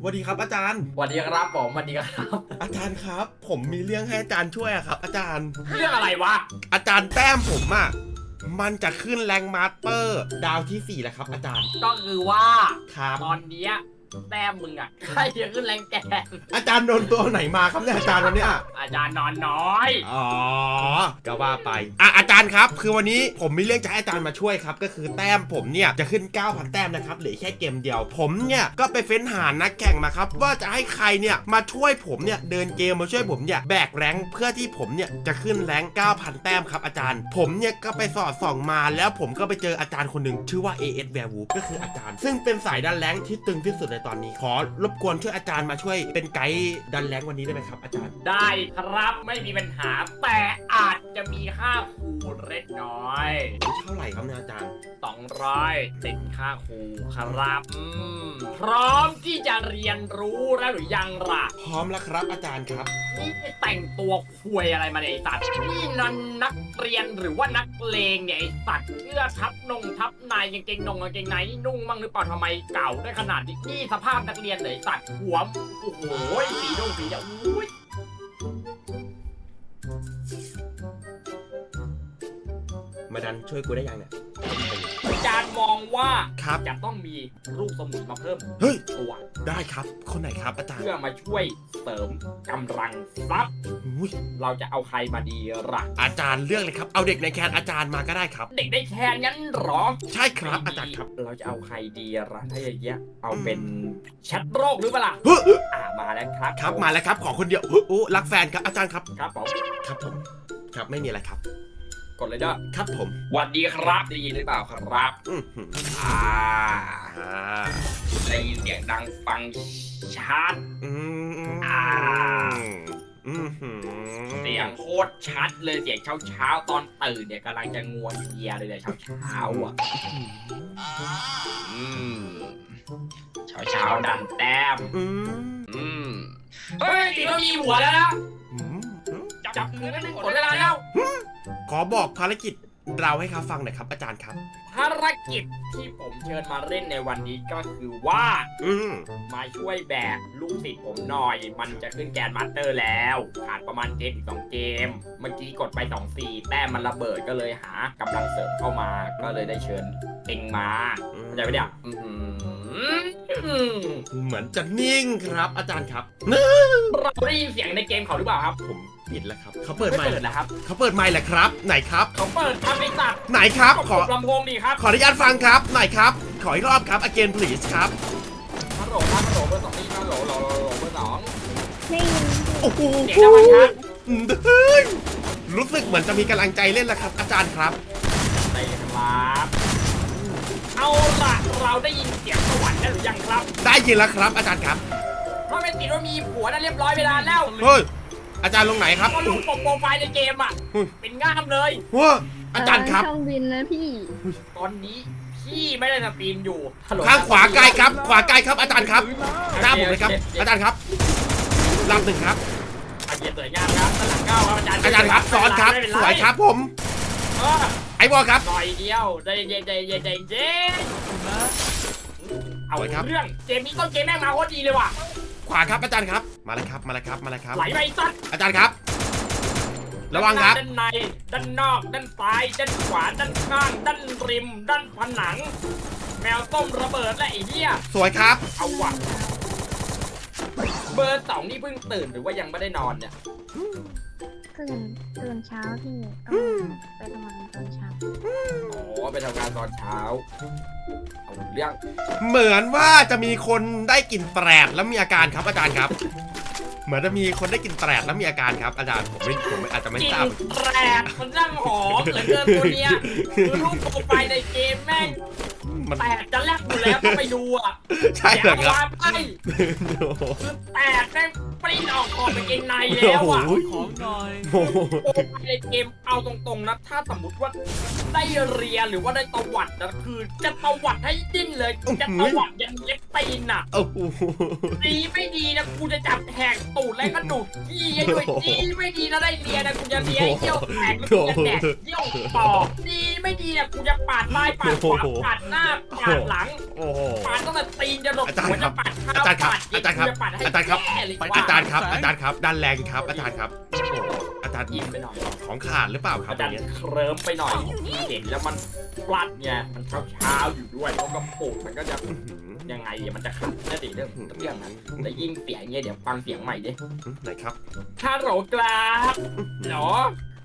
สวัสดีครับอาจารย์ สวัสดีครับผมสวัสดีครับ อาจารย์ครับ ผมมีเรื่องให้อาจารย์ช่วยอะครับ อาจารย์ เรื่องอะไรวะ อาจารย์แต้มผมอะมันจะขึ้นแรงมาสเตอร์ ดาวที่4แล้วครับ อาจารย์ ก็คือว่าครับตอนเนี้ย แต้มมึงอะใกล้จะขึ้นแรงแกนอาจารย์โดนตัวไหนมาครับเนี่ยอาจารย์วันเนี้ยอาจารย์นอนน้อย อ๋อก็ว่าไปอะอาจารย์ครับ คือวันนี้ผมมีเรื่องจะให้อาจารย์มาช่วยครับ ก็คือแต้มผมเนี่ยจะขึ้น 9,000 แต้มนะครับเหลือแค่เกมเดียว ผมเนี่ยก็ไปเฟ้นหานักแข่งมาครับ ว่าจะให้ใครเนี่ยมาช่วยผมเนี่ยเดินเกมมาช่วยผมเนี่ยแบกแรงค์เพื่อที่ผมเนี่ยจะขึ้นแรงค์9,000 แต้มครับอาจารย์ ผมเนี่ยก็ไปสอดส่องมาแล้วผมก็ไปเจออาจารย์คนหนึ่งชื่อว่า AS v e r w o o ก็คืออาจารย์ ซึ่งเป็นสายดันแรงค์ที่ตึงที่สุดในตอนนี้ ขอรบกวนช่วยอาจารย์มาช่วยเป็นไกด์ดันแรงค์วันนี้ได้ไหมครับ อาจารย์ ได้ครับไม่มีปัญหาแต่อาจจะมีค่าครูเล็กน้อยเท่าไหร่ครับเนี่ยอาจารย์ 200ติดค่าครูครับอืมพร้อมที่จะเรียนรู้แล้วหรือยังล่ะ พร้อมแล้วครับอาจารย์ครับ นี่แต่งตัวควยอะไรมาเนี่ยไอสัตว์นี่นันนักเรียนหรือว่านักเลงเนี่ยไอสัตว์เสื้อทับนงทับในกางเกงนงกางเกงในนี่นุ่งมั่งหรือเปล่าทำไมเก่าได้ขนาดนี้นี่สภาพนักเรียนเลยตัดหัวโอ้โหสีดงสีเดียวอุ้ยมาดันช่วยกูได้ยังเนี่ย จารย์มองว่าครับ จะต้องมีลูกสมุนมาเพิ่มเฮ้ย ตัวได้ครับ คนไหนครับอาจารย์เพื่อมาช่วยเสริมกำลังทรัพย์อุ้ยเราจะเอาใครมาดีล่ะอาจารย์เลือกเลยครับ เอาเด็กในแคนอาจารย์มาก็ได้ครับ เด็กได้แค่งั้นเหรอใช่ครับ อาจารย์ครับเราจะเอาใครดีล่ะถ้าอย่างเงี้ยเอาเป็นแชทโรคหรือเปล่าล่ะเฮ้ยอ่ามาแล้วครับครับมาแล้วครับ ขอคนเดียวโอ้โอ้รักแฟนครับอาจารย์ครับ ครับผมครับผม ครับไม่มีอะไรครับก ดเลยเด้อครับผมหวัดดีครับได้ยินหรือเปล่าครับอือหืออ่าอ่าได้ยินเสียงดังฟังชัด อืมอ่า อือหือเสียงโคตรชัดเลยเสียงเช้าเช้าๆตอนตื่นเนี่ยกำลังจะงวงเงียเลยเนี่ยเช้าเช้าๆอะอืมเช้าเช้าๆดันแต้มอืมอืมเฮ้ยตีก็มีหัวแล้วนะอืมจับมือไม่ได้หมดเวลาแล้ว ขอบอกภารกิจเราให้เขาฟังหน่อยครับอาจารย์ครับ ภารกิจที่ผมเชิญมาเล่นในวันนี้ก็คือว่า อืมมาช่วยแบกลูกศิษย์ผมหน่อย มันจะขึ้นแกนมาสเตอร์แล้ว ขาดประมาณเกมอีกสองเกม เมื่อกี้กดไปสองสี่แต้มมันระเบิดก็เลยหากำลังเสริมเข้ามา ก็เลยได้เชิญเองมาเข้าใจไหมเนี่ยอื้อหือเหมือนจะนิ่งครับอาจารย์ครับ เราได้ยินเสียงในเกมเขาหรือเปล่าครับ ผม ปิดแล้วครับเขาเปิดไมไม่ค์เปิดแล้วนะครับ เขาเปิดไมค์แล้วครับ ไหนครับ เขาเปิดครับไอ้สัตว์ไหนครับขอกดลำโพงดีครับขออนุญาตฟังครับ ไหนครับ ขออีกรอบครับ again please ครับ ฮัลโหลครับฮัลโหลเบอร์สองนี่ฮัลโหลฮัลโหลฮัลโหลเบอร์สองได้ยินโอ้โหเสียงดังไหมครับเฮ้ยรู้สึกเหมือนจะมีกำลังใจเล่นแล้วครับ อาจารย์ครับ ไปครับเอาล่ะเราได้ยินเสียงสวรรค์แล้วหรือยังครับได้ยินแล้วครับ อาจารย์ครับ เพราะไม่ติดว่ามีผัวนั่นเรียบร้อยเวลาแล้วเฮ้ย อาจารย์ลงไหนครับก็ลูกโปรไฟล์ในเกมอะอืมเป็นง่ามเลย ว้าอาจารย์ครับช่องบินนะพี่ ตอนนี้พี่ไม่ได้สตรีมอยู่ฮัลโหลข้างขวาไกลครับ ขวาไกลครับ อาจารย์ครับหน้าผมเลยครับ อาจารย์ครับลำหนึ่งครับ อาเกียร์สวยงามครับด้านหลังเก้าครับอาจารย์อาจารย์ครับสอนครับไม่เป็นสไวยครับผมเออไอ้บอลครับหน่อยเดียวใจเย็นใจเย็นใจเย็นเอาสวยครับเรื่องเกมนี้ต้นเกมแม่งมาโคตรดีเลยว่ะ ขวาครับอาจารย์ครับ มาเลยครับ มาเลยครับ มาเลยครับ ไหลไปสัตว์อาจารย์ครับ ระวังครับ ด้านใน ด้านนอก ด้านซ้าย ด้านขวา ด้านข้าง ด้านริม ด้านผนัง แมวต้มระเบิดและไอ้เหี้ย สวยครับ เอาว่ะเบอร์สองนี่เพิ่งตื่นหรือว่ายังไม่ได้นอนเนี่ย ตื่นตื่นเช้าพี่ก็ไปทำงานตอนเช้าอ๋อไปทำงานตอนเช้าเอาเรื่องเหมือนว่าจะมีคนได้กลิ่นแตรดแล้วมีอาการครับอาจารย์ครับ เหมือนจะมีคนได้กลิ่นแตรดแล้วมีอาการครับอาจารย์ผมไม่ผมอาจจะไม่กลิทราบนแปลกมันนั่งหอมเหลือเกินตัวเนี้ยคือรูปโปรไฟล์ในเกมแม่งมันแตกจะแลกอยู่แล้วต้องไปดูอะใช่เหรอครับวางไปโอ้โหคือแตกแม่ง ปริ้นออกขอบไปเกงในแล้วอะโอ้โหของหน่อย โอ้โหโอ้ในเกมเอาตรงๆนะ ถ้าสมมติว่าได้เรียนหรือว่าได้ตวัดนะคือ จะตวัดให้ดิ้นเลย จะตวัดยันเล็บตีนอะ โอ้โหดีไม่ดีนะกูจะจับแหกตูดแล้วก็ดูดขี้ให้ด้วยดีไม่ดีนะได้เรียนนะกูจะเลียให้เยี่ยวแตกแล้วกูจะแดกเยี่ยวปอกดีไม่ดีนะกูจะปาดซ้ายปาดขวาปาดหน้าปาดหลังโอ้โอ้โหปาดตั้งแต่ตีนจะหลบอาจารย์หัวครัจะบปาดข้าวอาจารย์ครับปดเกอาจารย์ครับจะปดให้อาจารย์ครับแย่เลยอาจารย์ครับแสงอาจารย์ครับดันแรงครับอาจารย์ครับโอ้โหอาจารย์ยิ้มไปหน่อยของขาดหรือเปล่าครับอาตจารรงย์เนี้ยเคลิ้มไปหน่อยเห็นแล้วมันปลัดไงมันเช้าเช้าๆอยู่ด้วยแล้วก็ปลุกมันก็จะอื้อหือยังไงเดี๋ยวมันจะขัดนั่นสิเรื่องเรื่องนั้นแต่ยิ่งเสียงเงี้ยเดี๋ยวฟังเสียงใหม่ดิไหนครับฮัลโหลกราบเหรอ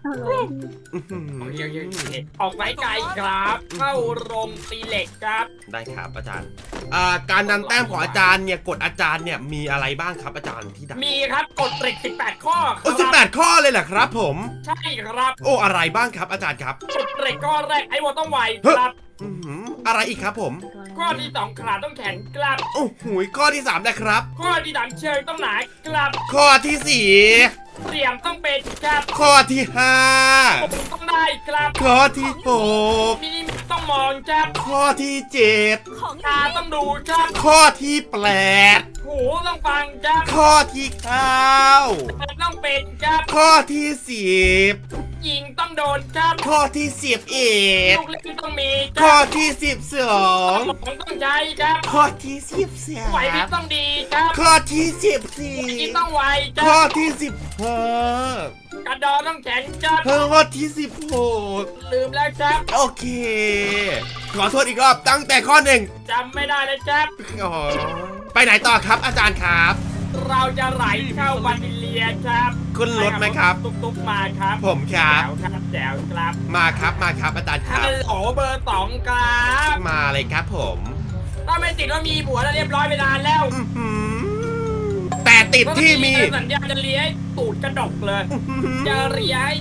ออหืออเคโออกไม้ไกลครับ เข้าโรงตีเหล็กครับ ได้ครับอาจารย์อ่าการดันแต้มของอาจารย์เนี่ยกฎอาจารย์เนี่ยมีอะไรบ้างครับอาจารย์ที่ดันมีครับกฎเหล็ก 18 ข้อคโอ้รัสิบแปดข้อเลยเหรอครับผม ใช่ครับโอ้อะไรบ้างครับอาจารย์ครับ กฎเหล็กข้อแรกไอ้วอต้องไวครับอื้อหืออะไรอีกครับผม ข้อที่สองขาต้องแข็งกลับ โอ้โหข้อที่สามนะครับ ข้อที่สามเชิงต้องหนา กลับ ข้อที่สี่ เสียมต้องเป็นครับข้อที่ห้าผมต้องได้ครับข้อที่หกมินิต้องมองครับข้อที่เจ็ดตาต้องดูครับข้อที่แปดหูต้องฟังครับข้อที่เก้าต้องเป็นครับข้อที่สิบยิงต้องโดนครับข้อที่สิบเอ็ดลูกเล่นต้องมีคข้อรับที่สิบสองสมองต้องใช้ครับข้อที่สิบสาไหวพริมบต้องดีครับข้อที่สิบสี่กินต้องไวคข้อรับที่สิบห้ากระดอต้องแข็งครับข้อที่สิบหกลืมแล้วครับโอเค ขอโทษอีกรอบตั้งแต่ข้อหนึ่งจำไม่ได้แล้วครับอ๋อ ไปไหนต่อครับ อาจารย์ครับ เราจะไหลเข้าบาติเลียครับขึ้นรถไหมครับ ตุ๊กตุ๊กๆมาครับผมครับแจ๋วครับแจ๋วครับมาครับมาครับอาจารย์คฮัรับ ลโหลเบอร์สองครับมาเลยครับผมถ้าไม่ติดว่ามีผัวแล้วเรียบร้อยไปนานแล้วอื้อหือแต่ติดที่มีสัญญาจะเลี้ยให้ตูดกระดกเลย อื้อหือจะเลี้ยให้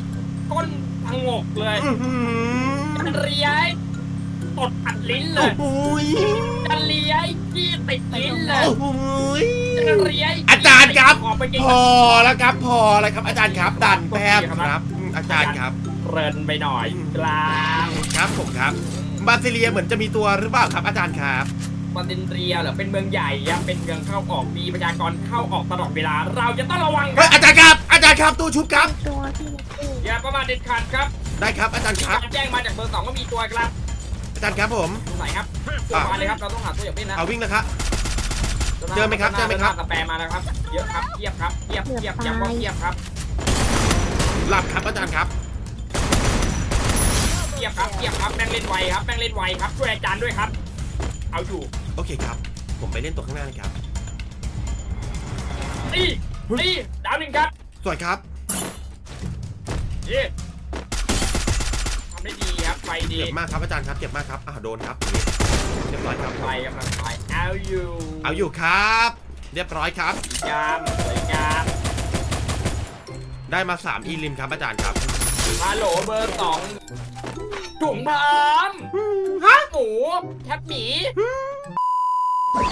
ก้นพังงกเลยอื้อหือจะเลี้ยให้ ตดอัดลิ้นเลโอ้ยโหจะเลี้ยให้ขี้ติดลิ้นเลยโอ้โหจะเลี้ยให้อาจารย์ครับออกไปกินพอแล้วครับ พอแล้วครับ อาจารย์ครับ ดันแป๊บครับอืมอาจารย์ครับ เพลินไปหน่อยกลางครับผมครับ บาซิเลียเหมือนจะมีตัวหรือเปล่าครับ อาจารย์ครับบาตินเรียเหรอเป็นเมืองใหญ่อะเป็นเมืองเข้าออกมีประชากรเข้าออกตลอดเวลา เราจะต้องระวังคเฮ้รัยบอาจารย์ครับ อาจารย์ครับตู้ชุบครับ ตัวพี่เล็กซี่อย่าประมาทเด็ดขาดครับได้ครับอาจารย์มีครับการแจ้งมาจากเบอร์สองก็มีตัวครับ อาจารย์ครับผมตรงไหนครับตัวมาเลยครับ เราต้องหาตัวอย่างเป็นนะเอาวิ่งแล้วครับ เจอไหมครับเจอไหมครับ กาแฟมาแล้วครับ เยอะครับเทียบครับเทียบเทียบย้ำว่าเทียบครับหลับครับอาจารย์ครับเทียบครับเทียบครับแม่งเล่นไวครับแม่งเล่นไวครับ ช่วยอาจารย์ด้วยครับ เอาอยู่ โอเคครับ ผมไปเล่นตัวข้างหน้าเลยครับนี่นี่ดาวหนึ่งครับ สวยครับ เย่ทำได้ดีครับ ไฟดีเจ็บมากครับอาจารย์ครับเจ็บมากครับอ่าโดนครับเรียบร้อยครับไฟกำลังไฟเอาอยู่เอาอยู่ครับ เรียบร้อยครับงามสวยงามได้มา3อีลิมครับอาจารย์ครับฮัลโหลเบอร์สองถุงพร้อมฮะหมูแคปหมี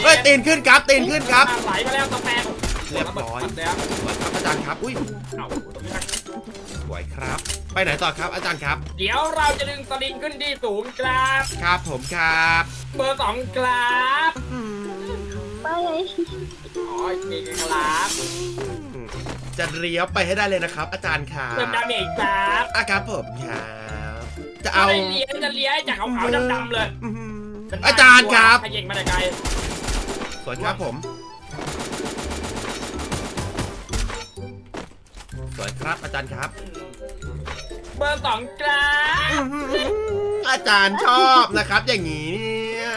เฮ้ยตีนขึ้นครับตีนขึ้นครับไหลมาแล้วกาแฟ เรียบร้อยหมดแล้วสวยครับอาจารย์ครับ อุ้ยเอ้าตรงนี้นะสวยครับ ไปไหนต่อครับอาจารย์ครับ เดี๋ยวเราจะดึงสลิงขึ้นที่สูงครับ ครับผมครับ เบอร์สองครับไปเลยอ๋อเก่งครับจะเลี้ยวไปให้ได้เลยนะครับ อาจารย์ครัเติมบดาเมจครับอะครับผมครับ จะเอาเอาเลี้ยจะเลี้ยจากขาวๆดำๆเลยอื้อหืออาจารย์ครับขยิงมาแต่ไกลสวยครับผม วยครับอาจารย์ครับ เบอร์สองครับอาจารย์ชอบนะครับ อย่างนี้เนี่ย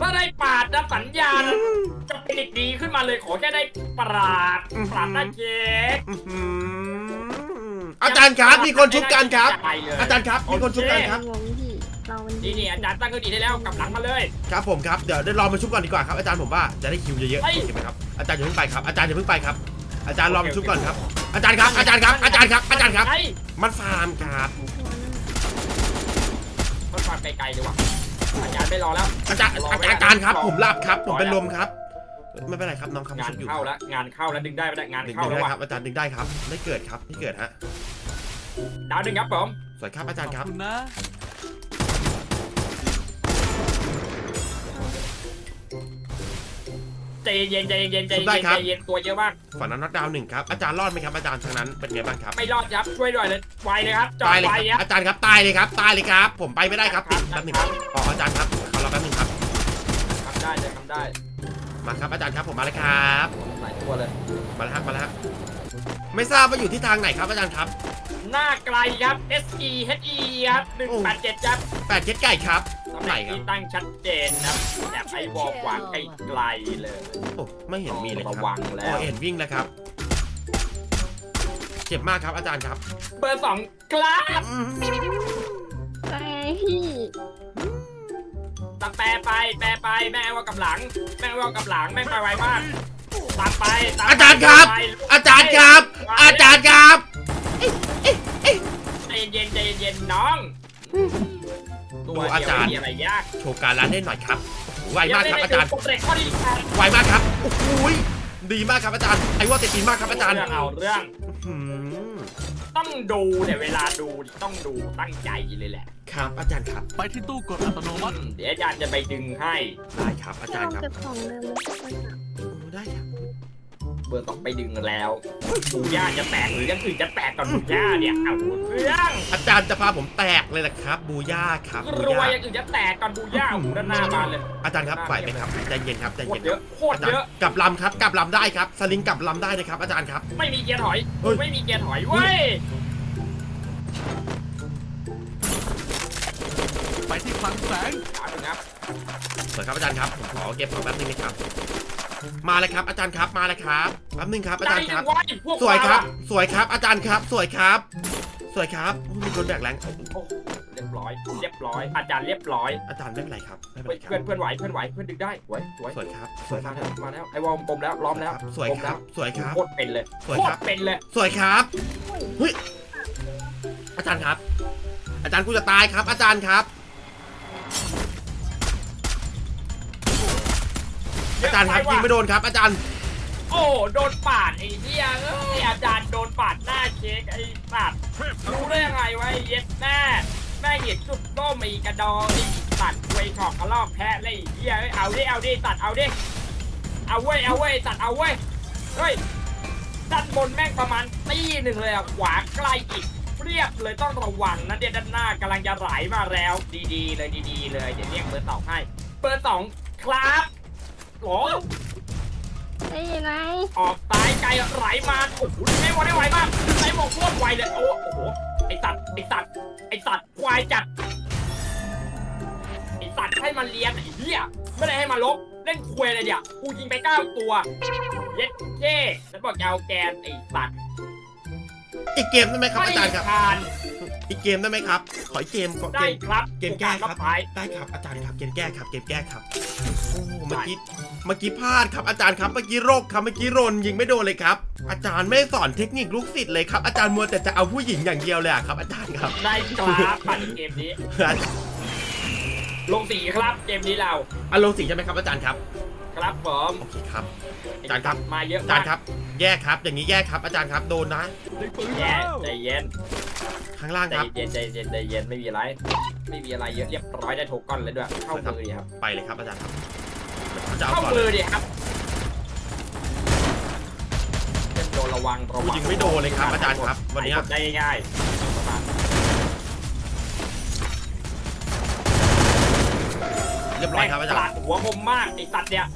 ถ้าได้ปาดนะสัญญาณจะเป็นอีกดีขึ้นมาเลยขอแค่ได้ปราดปราดหน้าเค้กอื้อหืออาจารย์ครับมีคนชุบกันครับ ไปเลยอาจารย์ครับมีคนชุบกันครับ งงพี่เรามันนี่นี่อาจารย์ตั้งเครื่องดีได้แล้วกลับหลังมาเลย ครับผมครับเดี๋ยวเดี๋ยวรอมาชุบก่อนดีกว่าครับอาจารย์ผมว่าจะได้คิวเยอะๆเฮ้ย โอเคไหมครับอาจารย์อย่าเพิ่งไปครับอาจารย์อย่าเพิ่งไปครับ อาจารย์รอมาชุบก่อนครับ อาจารย์ครับ อาจารย์ครับ อาจารย์ครับ อาจารย์ครับ ไอ้มันฟาร์มครับมันฟาดไกลๆเลยว่ะอาจารย์ไม่รอแล้วอาจารย์อาจารย์อาจารย์ครับ ผมหลับครับ ผมเป็นลมครับ ไม่เป็นไรครับน้องครับงานชุบอยู่เข้าแล้วงานเข้าแล้วดึงได้ไม่ได้งานดึงเข้าได้แล้วว่ะครับ อาจารย์ดึงได้ครับ ได้เกิดครับได้เกิดฮะ ดาวหนึ่งครับผม สวยครับอาจารย์ขคอรับบคุณนะ ใจเย็นใจเย็นใจเย็นใจเย็นตัวเยอะมากฝันนั้นน็อกดาวน์หนึ่งครับอาจารย์รอดไหมครับอาจารย์ทางนั้นเป็นไงบ้างครับไม่รอดครับช่วยด้วยเลยไวเลยครับจอตายดเลยไวครับครับอาจารย์ครับตายเลยครับตายเลยครับ ผมไปไม่ได้ครับติดแป๊บหนึงครับอ๋ออาจารย์ครับเขารอแป๊บนึงครับทำได้เลยทำได้มาครับอาจารย์ครับผมมาแล้วครับหลายตัวเลยมาแล้วครับมาแล้วครับไม่ทราบว่าอยู่ที่ทางไหนครับอาจารย์ครับหน้าไกลครับ S E H E ครับ187ครับแปดเจ็ดไก่ครับตำแห ไหนน่งครับที่ตั้งชัดเจนครับแต่ไอ้วอลขวางไกลๆเลยโอ้ไม่เห็นมีเลยครัระบวังแล้โอ้ว เห็นวิ่งแล้วครับเจ็บมากครับอาจารย์ครับเบอร์สองครับอืมไปพี่ตังแปรไป แปรไป แม่ว่ากำลัง แม่ว่ากำลัง แม่งไปไวมากตามไปตมไปอาจารย์ครับไปอาจารย์ครับ อาจารย์ครับ ใจเย็นๆใจเย็นๆน้อง ตัวเดียวไม่มีอะไรยากโชว์การร้านได้หน่อยครับโอ้โหไวมากครับอาจารย์เดี๋วเล่นในจุดเบรกข้อที่แปดไวมากครับโอ้โหยดีมากครับอาจารย์ไอ้ว่าติดดีมากครับอาจารย์เรื่องเอาเรื่องอืมต้องดูเนี่ยเวลาดูต้องดูตั้งใจเลยแหละ ครับอาจารย์ครับ ไปที่ตู้กดอัตโนมัติเดี๋ยวอาจารย์จะไปดึงให้ได้ครับอาจารย์ครับเก็บของเดิมเลยสักคนอะโอ้ได้ครับเบ อร์ต้องไปดึงแล้วบูย่าจะแตกหรืออยังอื่นจะแตกก่อนบูย่าเนี่ยเอาเรื่องอาจารย์จะพาผมแตกเลยแหละครับ บูย่าครับบูรวยย่าอย่างอื่นจะแตกก่อนบูย่าโอ้โหด้านหน้าบานเลย อาจารย์ครับไหวไหมครับใจเย็นครับใจโคตเย็รนเยครับอะโคตรอาจารเยย์อะ กลับลำครับกลับลำได้ครับสลิงกลับลำได้นะครับ อาจารย์ครับ ไม่มีเกียร์ถอยเฮ้ย ไม่มีเกียร์ถอยเว้ยไปที่คลังแสง เอาดูครับ สวยครับอาจารย์ครับผมขอเก็บของแป๊บนึงนะครับ มาเลยครับอาจารย์ครับมาเลยครับแป๊บนึงครับอาจารย์ครับใจเย็นไว้พวกสวยครับเาอะสวยครับ อาจารย์ครับ สวยครับ สวยครับโอ้ยมีคนแบกแรงโอ้เรียบร้อย เรียบร้อย อาจารย์เรียบร้อย อาจารย์ไม่เป็นไรครับไม่เป็นเฮ้ไรยครับเพื่อนเพื่อนไหวเพื่อนไหวเพื่อนดึงได้สวยสวยสวยครับสวยคมารับแล้วมาแล้วไอ้วอลกลมแล้วล้อมแล้วสวยครับสวยครับโคตรเป็นเลยสวยโคคตรับรเป็นเลยสวยครับเฮ้ยอาจารย์ครับ อาจารย์กูจะตายครับ อาจารย์ครับ อาจารย์ครับยิงไม่โดนครับ อาจารย์โอ้โดนปาดไอ้เหี้ยเอ้ยอาจารย์โดนปาดหน้าเค้กไอ้สัตว์รู้ได้ยังไงวะไอ้เย็ดแม่แม่เห็นจุดต้มไอ้กระดองไอ้สัตว์เวยถอกกระลอกแพะเลยไอ้เหี้ยเอ้ยเอาดิเอาดิสัตว์เอาดิเอาเว้ยเอาเว้ยสัตว์เอาเว้ยเฮ้ยด้านบนแม่งประมาณตีหนึ่งเลยอะขวาใกล้อีกเรียบเลยต้องระวังนะเดี๋ยวด้านหน้ากำลังจะไหลมาแล้ว ดีๆ เลยดีๆ เลยเดี๋ยวเรียกเบอร์สองให้เบอร์สองครับ โหได้ยินไหมออกซ้ายไกลไหลมาโอ้โหไม่ไหวได้ไหวมากไอ้บอกโคตรไวเลยโอ้โหไอสัตว์ไอสัตว์ไอสัตว์ควายจัดไอสัตว์ให้มันเลี้ยงไอ้เหี้ยไม่ได้ให้มาลบเล่นควยเลยเดี๋ยวกูยิงไปเก้าตัวเย็ดเท่แล้วบอกจะเอาแกนไอสัตว์อีกเกมได้ไหมครับอาจารย์ครับทาน อีกเกมได้ไหมครับ ขออีกเกมก่อนเกได้มครับเกมแก้ครับไปได้ครับอาจารย์ครับเกมแก้ครับ เกมแก้ครับโอ้โหเมื่อกี้เมื่อกี้พลาดครับอาจารย์ครับเมื่อกี้โรคครับเมื่อกี้รนยิงไม่โดนเลยครับ อาจารย์ไม่สอนเทคนิคลูกศิษย์เลยครับอาจารย์มัวแต่จะเอาผู้หญิงอย่างเดียวเลยอะครับ อาจารย์ครับ ได้ครับผ่านเกมนี้ ลงสีครับเกมนี้เราอารมณ์สีใช่ไหมครับอาจารย์ครับครับผมโอเคครับ อาจารย์ครับมาเยอะอาจารมากย์ครับ แย่ครับ อย่างนี้แย่ครับอาจารย์ครับโดนนะได้ปืนแย่แล้วใจเย็น ข้างล่างใจครับ เย็นใจเย็นใจเย็นไม่มีอะไร ไม่มีอะไรเยอะเรียบร้อยได้โทก้อนเลยด้วยเข้ามือดีครับไปเลยครับอาจารย์ครับเดี๋ยวผมจะเอาเข้าก่อนมืเลอยดีครับเล่นโดนระวังระผู้วังหญิงไม่โดนเลยครับอาจารย์ครับ วันเนี้ยกดได้ง่ายๆประมาณเรียบร้อยครับอาจารแม่งย์ปดหัวคมมากไอสัตว์เนี่ย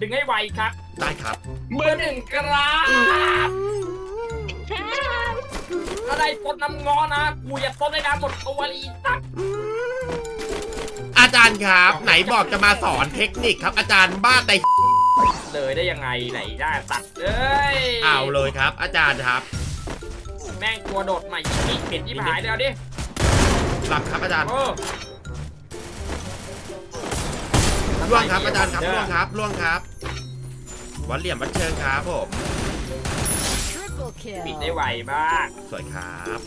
ดึงให้ไวครับ ได้ครับ เบอร์หนึ่งกราบ อะไรต้นน้ำงอนะกูอย่าต้นในน้ำหมดตัวลีสักอาจารย์ครับ ไหนบอกจะมาสอนเทคนิคครับ อาจารย์บ้าแต่เลยได้ยังไงไหนได้ตัดเอ้ยเอาเลยครับ อาจารย์ครับ แม่งตัวโดดใหม่ยิงเปลี่ยนที่หายแล้วดิหลับครับอาจารย์เออล่วงครับอาจารย์ครับล่วงครับล่วงครับวัดเหลี่ยมวัดเชิงครับผม Triple ปิด kill. ได้ไวมาก สวยครับ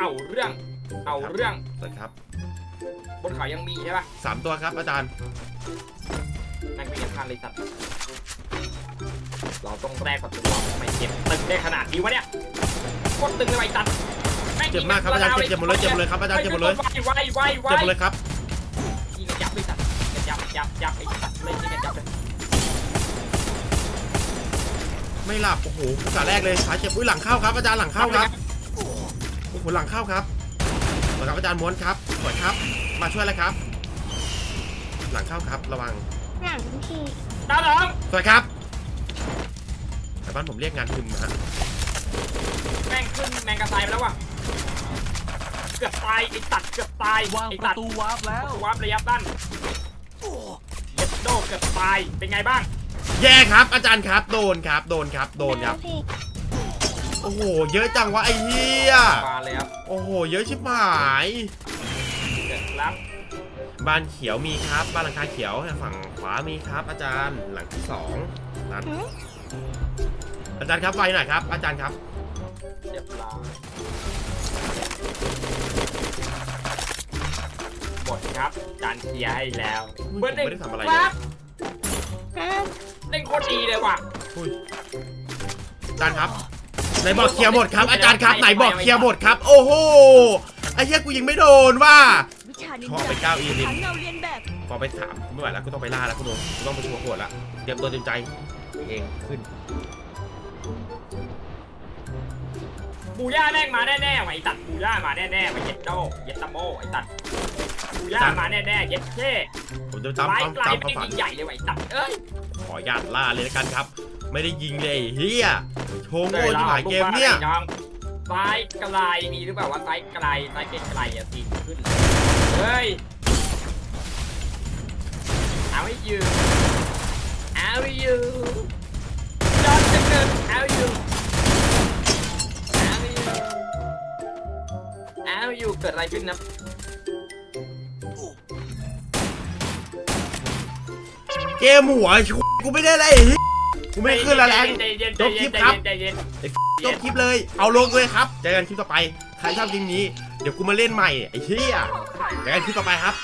เอาเรื่อง เอาเรื่อง สวยครับบนเขายังมีใช่ปะสามตัวครับอาจารย์แม่งไม่กันทันเลยสัตว์ เราต้องแรกกับตัวทำไมเจ็บตึงได้ขนาดนี้วะเนี่ยโคตรตึงเลยไอ้สัตว์แงเจ็บมากครับอาจารย์เจ็บเจ็บหมดเลยเจ็บหมดเลยครับอาจารย์เจ็บหมดเลยไวไวไวเจ็บหมดเลยครับยิงกระยับเลยสัตว์กระยับยับยับไอ้สัตว์เล่นยิงกระยับเลย ไม่หลับโอ้โหขาแรกเลยขาเจ็บอุ้ยหลังเข้าครับอาจารย์หลังเข้าครับโอ้โหหลังเข้าครับวยครับอาจารย์ม้วนครับสวยครับ มาช่วยเลยครับ หลังเข้าครับระวังหนังพี่ดาวหลังสวยครับแต่บ้านผมเรียกงานทึมนะฮะแม่งขึ้นแมงกะไซไปแล้วว่ะเกือบตายไอ้ตัดเกือบตายวางไอ้ประตัดตูวาร์ปแล้ววับระยะด้านเย็ดโดเกือบตายเป็นไงบ้าง แย่ครับ อาจารย์ครับ โดนครับ โดนครับ โดนครับพี่โอ้โห เยอะจังวะไอ้เหี้ย มาเลยครับโอ้โห เยอะชิบหายเกิดครับบ้านเขียวมีครับ บ้านหลังคาเขียวฝั่งขวามีครับ อาจารย์หลังที่สองนัดหืออาจารย์ครับไวหน่อยครับ อาจารย์ครับ เรียบร้อยหมดครับจานเคลียร์ให้แล้วอุ้ยเบอร์หนึ่งผมไม่ได้ทำอะไรคเลยรับฮะ เล่นโคตรดีเลยว่ะ อุ้ยอาจารย์ครับไหนบอกเคลียร์หมดครับ อาจารย์ครับไหนบอกเคลียร์หมดครับ โอ้โหไอ้เหี้ยกูยิงไม่โดนว่ะวิชานินขอจาไปเก้าอีลินฐานเงาเรียนแบบ พอไปถามกูไม่ไหวแล้วกูต้องไปล่าแล้วคุณโดนกูต้องไปชัวร์โหดแล้วเตรียมตัวเตรียมใจเองขึ้น บูย่าแม่งมาแน่ๆว่ะไอ้ตัดบูย่ามาแน่ๆว่ะเย็ดโดเย็ดตะโมไอ้ตัดบูย่ามาแน่ๆเย็ดเท่ผมจะตามไม้ตามไกลตามไม่ความฝันได้ยิงใหญ่เลยว่ะไอ้ตัดเอ้ย ขออนุญาตล่าเลยละกันครับ ไม่ได้ยิงเลยไอ้เฮียโชว์โง่ที่หมายเกมเนี่ยน้องซ้ายไกลมีหรือเปล่าว่าซ้ายไกลซ้ายเก่งไกลอะทีขึ้นเฮ้ยเอา อยู่เกิดอะไรขึ้นนะเกมหัวชุกูไม่ได้อะไรไอ้เหี้ยกูไม่ขึ้นและแรงใจเย็นจบคลิปครับใจเย็นจบคลิปเลย เอาลงเลยครับเจอกันคลิปต่อไปใครชอบคลิปนี้ เดี๋ยวกูมาเล่นใหม่ไอ้เหี้ยเจอกันคลิปต่อไปครับ